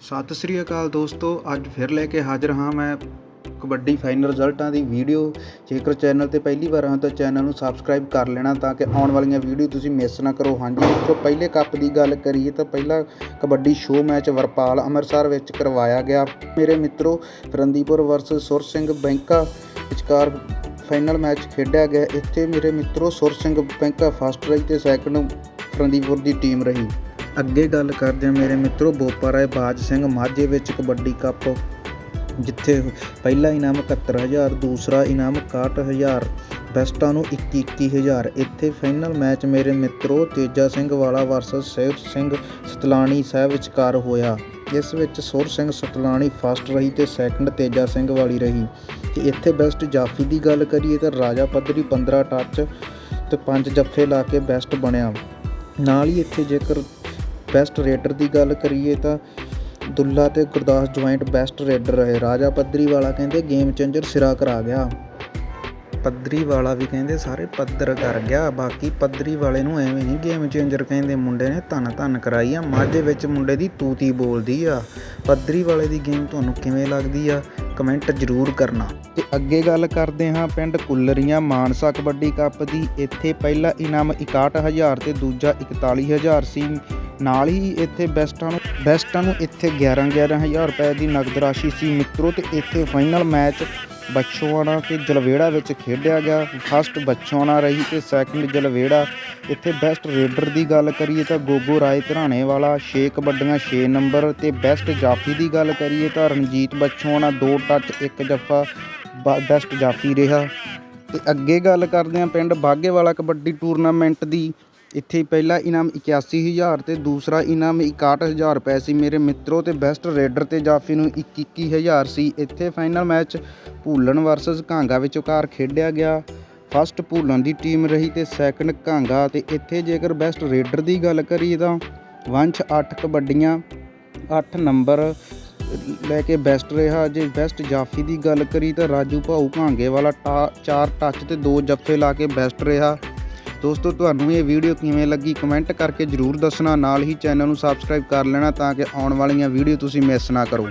ਸਤਿ ਸ੍ਰੀ ਅਕਾਲ ਦੋਸਤੋ, ਅੱਜ ਫਿਰ ਲੈ ਕੇ ਹਾਜ਼ਰ ਹਾਂ ਮੈਂ ਕਬੱਡੀ ਫਾਈਨਲ ਰਿਜ਼ਲਟਾਂ ਦੀ ਵੀਡੀਓ ਜੇਕਰ ਚੈਨਲ ਤੇ ਪਹਿਲੀ ਵਾਰ ਹਾਂ ਤਾਂ ਚੈਨਲ ਨੂੰ ਸਬਸਕ੍ਰਾਈਬ ਕਰ ਲੈਣਾ ਤਾਂ ਕਿ ਆਉਣ ਵਾਲੀਆਂ ਵੀਡੀਓ ਤੁਸੀਂ ਮਿਸ ਨਾ ਕਰੋ। ਹਾਂਜੀ ਮਿੱਤਰੋ ਪਹਿਲੇ ਕੱਪ ਦੀ ਗੱਲ ਕਰੀਏ ਤਾਂ ਪਹਿਲਾ ਕਬੱਡੀ ਸ਼ੋਅ ਮੈਚ ਵਰਪਾਲ ਅੰਮ੍ਰਿਤਸਰ ਵਿੱਚ ਕਰਵਾਇਆ ਗਿਆ। ਮੇਰੇ ਮਿੱਤਰੋ ਫਰੰਦੀਪੁਰ ਵਰਸਸ ਸੁਰ ਸਿੰਘ ਬੈਂਕਾ ਵਿਚਕਾਰ ਫਾਈਨਲ ਮੈਚ ਖੇਡਿਆ ਗਿਆ। ਇੱਥੇ ਮੇਰੇ ਮਿੱਤਰੋ, ਸੁਰ ਸਿੰਘ ਬੈਂਕਾ ਫਸਟ ਰਹੀ ਤੇ ਸੈਕੰਡ ਫਰੰਦੀਪੁਰ ਦੀ ਟੀਮ ਰਹੀ। ਅੱਗੇ ਗੱਲ ਕਰਦੇ ਹਾਂ ਮੇਰੇ ਮਿੱਤਰੋ ਬੋਪਾ ਰਾਏ ਬਾਜ ਸਿੰਘ ਮਾਝੇ ਵਿੱਚ ਕਬੱਡੀ ਕੱਪ, ਜਿੱਥੇ ਪਹਿਲਾ ਇਨਾਮ 71000 ਦੂਸਰਾ ਇਨਾਮ 61000 ਬੈਸਟਾਂ ਨੂੰ 21 21000 ਇੱਥੇ ਫਾਈਨਲ ਮੈਚ ਮੇਰੇ ਮਿੱਤਰੋ, ਤੇਜਾ ਸਿੰਘ ਵਾਲਾ ਵਰਸਸ ਸੇਵ ਸਿੰਘ ਸਤਲਾਣੀ ਸਾਹਿਬ ਵਿਚਕਾਰ ਹੋਇਆ। ਇਸ ਵਿੱਚ ਸੁਰ ਸਿੰਘ ਸਤਲਾਣੀ ਫਸਟ ਰਹੀ ਤੇ ਸੈਕੰਡ ਤੇਜਾ ਸਿੰਘ ਵਾਲੀ ਰਹੀ। ਤੇ ਇੱਥੇ ਬੈਸਟ ਜਾਫੀ ਦੀ ਗੱਲ ਕਰੀਏ ਤਾਂ ਰਾਜਾ ਪੱਧਰੀ 15 ਟੱਚ ਤੇ 5 ਜੱਫੇ ਲਾ ਕੇ ਬੈਸਟ ਬਣਿਆ। ਨਾਲ ਹੀ ਇੱਥੇ ਜੇਕਰ ਬੈਸਟ ਰੇਡਰ ਦੀ ਗੱਲ ਕਰੀਏ ਤਾਂ ਦੁੱਲਾ ਤੇ ਗੁਰਦਾਸ ਜੁਆਇੰਟ ਬੈਸਟ ਰੇਡਰ ਰਹੇ। ਰਾਜਾ ਪੱਧਰੀ ਵਾਲਾ ਕਹਿੰਦੇ ਗੇਮ ਚੇਂਜਰ ਸਿਰਾ ਕਰਾ ਗਿਆ। ਪੱਧਰੀ ਵਾਲਾ ਵੀ ਕਹਿੰਦੇ ਸਾਰੇ ਪੱਧਰ ਕਰ ਗਿਆ। ਬਾਕੀ ਪੱਧਰੀ ਵਾਲੇ ਨੂੰ ਐਵੇਂ ਨਹੀਂ ਗੇਮ ਚੇਂਜਰ ਕਹਿੰਦੇ। ਮੁੰਡੇ ਨੇ ਧੰਨ ਧੰਨ ਕਰਾਈ ਆ। ਮਾਝੇ ਵਿੱਚ ਮੁੰਡੇ ਦੀ ਤੂਤੀ ਬੋਲਦੀ ਆ। ਪੱਧਰੀ ਵਾਲੇ ਦੀ ਗੇਮ ਤੁਹਾਨੂੰ ਕਿਵੇਂ ਲੱਗਦੀ ਆ? ਕਮੈਂਟ ਜ਼ਰੂਰ ਕਰਨਾ। ਤੇ ਅੱਗੇ ਗੱਲ ਕਰਦੇ ਹਾਂ ਪਿੰਡ ਕੁੱਲਰੀਆਂ ਮਾਨਸਾ ਕਬੱਡੀ ਕੱਪ ਦੀ। ਇੱਥੇ ਪਹਿਲਾ ਇਨਾਮ 61000 ਤੇ ਦੂਜਾ 41000 ਸੀ। ਨਾਲ ਹੀ ਇੱਥੇ ਬੈਸਟਾਂ ਨੂੰ ਬੈਸਟਾਂ ਨੂੰ ਇੱਥੇ 11 11000 ਰੁਪਏ ਦੀ ਨਗਦ ਰਾਸ਼ੀ ਸੀ ਮਿੱਤਰੋ ਤੇ ਇੱਥੇ ਫਾਈਨਲ ਮੈਚ ਬਚੋਆਣਾ ਤੇ ਜਲਵੇੜਾ ਵਿੱਚ ਖੇਡਿਆ ਗਿਆ। ਫਸਟ ਬਚੋਆਣਾ ਰਹੀ ਤੇ ਸੈਕੰਡ ਜਲਵੇੜਾ। ਇੱਥੇ ਬੈਸਟ ਰੇਡਰ ਦੀ ਗੱਲ ਕਰੀਏ ਤਾਂ ਗੋਗੋ ਰਾਏ ਧਰਾਣੇ ਵਾਲਾ 6 ਕਬੱਡੀਆਂ 6 ਨੰਬਰ ਤੇ ਬੈਸਟ ਜਾਫੀ ਦੀ ਗੱਲ ਕਰੀਏ ਤਾਂ ਰਣਜੀਤ ਬਚੋਆਣਾ 2 ਟੱਚ 1 ਜੱਫਾ ਬੈਸਟ ਜਾਫੀ ਰਿਹਾ। ਤੇ ਅੱਗੇ ਗੱਲ ਕਰਦੇ ਹਾਂ ਪਿੰਡ ਬਾਗੇ ਵਾਲਾ ਕਬੱਡੀ ਟੂਰਨਾਮੈਂਟ ਦੀ। ਇੱਥੇ ਪਹਿਲਾ ਇਨਾਮ 81000 ਅਤੇ ਦੂਸਰਾ ਇਨਾਮ 61000 ਰੁਪਏ ਸੀ। ਮੇਰੇ ਮਿੱਤਰੋ ਤੇ ਬੈਸਟ ਰੇਡਰ ਤੇ ਜਾਫੀ ਨੂੰ 21000 ਸੀ। ਇੱਥੇ final match Bhulan versus Kanga ਵਿਚਕਾਰ ਖੇਡਿਆ ਗਿਆ। ਫਸਟ ਭੂਲਣ ਦੀ ਟੀਮ ਰਹੀ ਤੇ ਸੈਕੰਡ ਕਾਂਗਾ ਤੇ ਇੱਥੇ ਜੇਕਰ ਬੈਸਟ ਰੇਡਰ ਦੀ ਗੱਲ ਕਰੀਏ ਤਾਂ ਵੰਸ਼ 8 ਕਬੱਡੀਆਂ 8 ਨੰਬਰ ਲੈ ਕੇ ਬੈਸਟ ਰਿਹਾ। ਜੇ ਬੈਸਟ ਜਾਫੀ ਦੀ ਗੱਲ ਕਰੀ ਤਾਂ ਰਾਜੂ ਭਾਊ ਭਾਂਗੇ ਵਾਲਾ 4 ਟੱਚ ਤੇ 2 ਜੱਫੇ ਲਾ ਕੇ ਬੈਸਟ ਰਿਹਾ। ਦੋਸਤੋ, ਤੁਹਾਨੂੰ ਇਹ ਵੀਡੀਓ ਕਿਵੇਂ ਲੱਗੀ ਕਮੈਂਟ ਕਰਕੇ ਜਰੂਰ ਦੱਸਣਾ। ਨਾਲ ਹੀ ਚੈਨਲ ਨੂੰ ਸਬਸਕ੍ਰਾਈਬ ਕਰ ਲੈਣਾ ਤਾਂ ਕਿ ਆਉਣ ਵਾਲੀਆਂ ਵੀਡੀਓ ਤੁਸੀਂ ਮਿਸ ਨਾ ਕਰੋ।